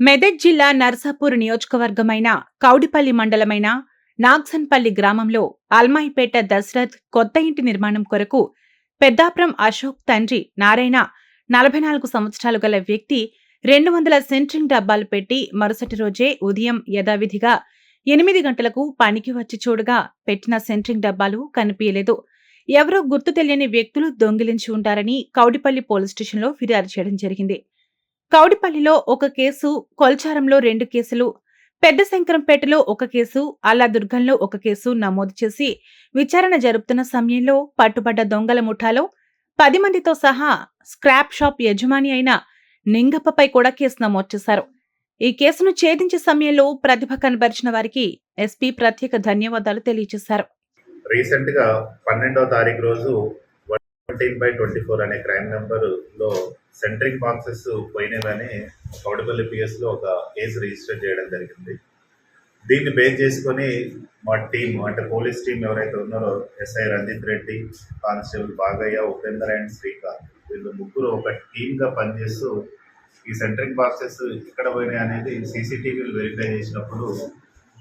మెదక్ జిల్లా నర్సాపూర్ నియోజకవర్గమైన కౌడిపల్లి మండలమైన నాగ్సన్పల్లి గ్రామంలో అల్మాయిపేట దశరథ్ కొత్త ఇంటి నిర్మాణం కొరకు పెద్దాపురం అశోక్ తండ్రి నారాయణ నలభై నాలుగు సంవత్సరాలు గల వ్యక్తి రెండు వందల సెంట్రింగ్ డబ్బాలు పెట్టి మరుసటి రోజే ఉదయం యథావిధిగా ఎనిమిది గంటలకు పనికి వచ్చి చూడగా పెట్టిన సెంట్రింగ్ డబ్బాలు కనిపించలేదు. ఎవరో గుర్తు తెలియని వ్యక్తులు దొంగిలించి ఉంటారని కౌడిపల్లి పోలీస్ స్టేషన్లో ఫిర్యాదు చేయడం జరిగింది. కౌడిపల్లిలో ఒక కేసు కొల్చారంలో రెండు కేసులు పెద్ద శంకరంపేటలో ఒక కేసు అల్లాదుర్గంలో ఒక కేసు నమోదు చేసి విచారణ జరుపుతున్న సమయంలో పట్టుబడ్డ దొంగల ముఠాలో పది మందితో సహా స్క్రాప్ షాప్ యజమాని అయిన నింగప్పపై కూడా కేసు నమోదు చేశారు. ఈ కేసును ఛేదించే సమయంలో ప్రతిభ కనబరిచిన వారికి ఎస్పీ ప్రత్యేక ధన్యవాదాలు తెలియజేశారు. రీసెంట్గా పన్నెండవ తారీఖు రోజు ఫోర్టీన్ బై ట్వంటీ ఫోర్ అనే క్రైమ్ నెంబర్లో సెంట్రింగ్ బాక్సెస్ పోయినవని కౌడపల్లి పిఎస్లో ఒక కేసు రిజిస్టర్ చేయడం జరిగింది. దీన్ని బేస్ చేసుకొని మా టీం అంటే పోలీస్ టీం ఎవరైతే ఉన్నారో SI Ranjith Reddy constable Bagayya Upender and Srikanth వీళ్ళు ముగ్గురు ఒక టీమ్గా పనిచేస్తూ ఈ సెంట్రింగ్ బాక్సెస్ ఎక్కడ పోయినాయి అనేది సీసీటీవీలు వెరిఫై చేసినప్పుడు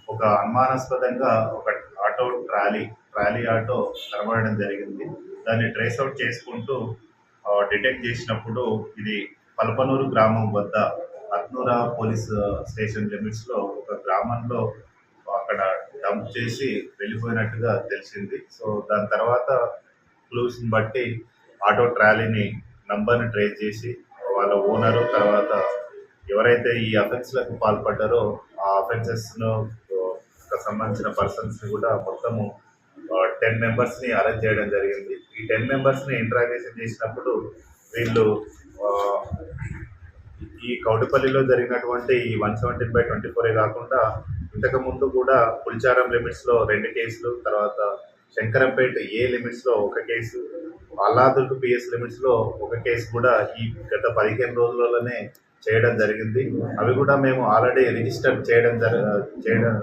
ఒక అనుమానాస్పదంగా ఒక ఆటో ట్రాలీ ట్రాలీ ఆటో కనబడడం జరిగింది. దాన్ని ట్రేస్ అవుట్ చేసుకుంటూ డిటెక్ట్ చేసినప్పుడు ఇది పల్పనూరు గ్రామం వద్ద అత్నూరా పోలీస్ స్టేషన్ లిమిట్స్లో ఒక గ్రామంలో అక్కడ డంప్ చేసి వెళ్ళిపోయినట్టుగా తెలిసింది. సో దాని తర్వాత క్లూస్ని బట్టి ఆటో ట్రాలీని నంబర్ని ట్రేస్ చేసి వాళ్ళ ఓనరు తర్వాత ఎవరైతే ఈ అఫెన్స్లకు పాల్పడ్డారో ఆ అఫెన్సెస్ను సంబంధించిన పర్సన్స్ని కూడా మొత్తము టెన్ మెంబర్స్ని అరెస్ట్ చేయడం జరిగింది. ఈ టెన్ మెంబర్స్ని ఇంట్రాగేషన్ చేసినప్పుడు వీళ్ళు ఈ కౌటిపల్లిలో జరిగినటువంటి ఈ వన్ సెవెంటీన్ బై ట్వంటీ ఫోరే కాకుండా ఇంతకు ముందు కూడా పులిచారం లిమిట్స్లో రెండు కేసులు తర్వాత శంకరంపేట ఏ లిమిట్స్లో ఒక కేసు అల్లాదుర్గ్ పిఎస్ లిమిట్స్లో ఒక కేసు కూడా ఈ గత పదిహేను రోజులలోనే చేయడం జరిగింది. అవి కూడా మేము ఆల్రెడీ రిజిస్టర్ చేయడం జర చేయడం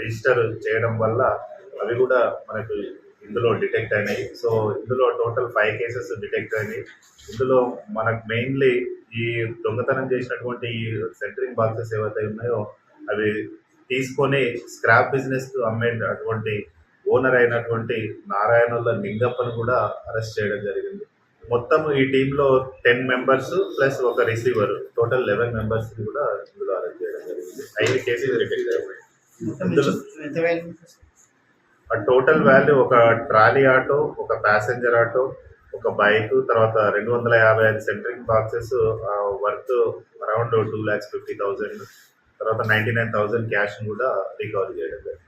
రిజిస్టర్ చేయడం వల్ల అవి కూడా మనకు ఇందులో డిటెక్ట్ అయినాయి. సో ఇందులో టోటల్ ఫైవ్ కేసెస్ డిటెక్ట్ అయినాయి. ఇందులో మనకు మెయిన్లీ ఈ దొంగతనం చేసినటువంటి ఈ సెంటరింగ్ బాక్సెస్ ఏవైతే ఉన్నాయో అవి తీసుకొని స్క్రాప్ బిజినెస్ అమ్మే అటువంటి ఓనర్ అయినటువంటి నారాయణుల లింగప్పను కూడా అరెస్ట్ చేయడం జరిగింది. మొత్తం ఈ టీంలో టెన్ మెంబర్స్ ప్లస్ ఒక రిసీవర్ టోటల్ లెవెన్ మెంబర్స్ కూడా ఇందులో అరెస్ట్ చేయడం జరిగింది. ఐదు కేసులు డిటెక్ట్ అయినాయి. ఇందులో ఆ టోటల్ వాల్యూ ఒక ట్రాలీ ఆటో ఒక ప్యాసింజర్ ఆటో ఒక బైక్ తర్వాత రెండు వందల యాభై ఐదు centring boxes worth around two lakhs fifty thousand తర్వాత నైంటీ నైన్ థౌజండ్ క్యాష్ కూడా రికవర్ చేయడం జరిగింది.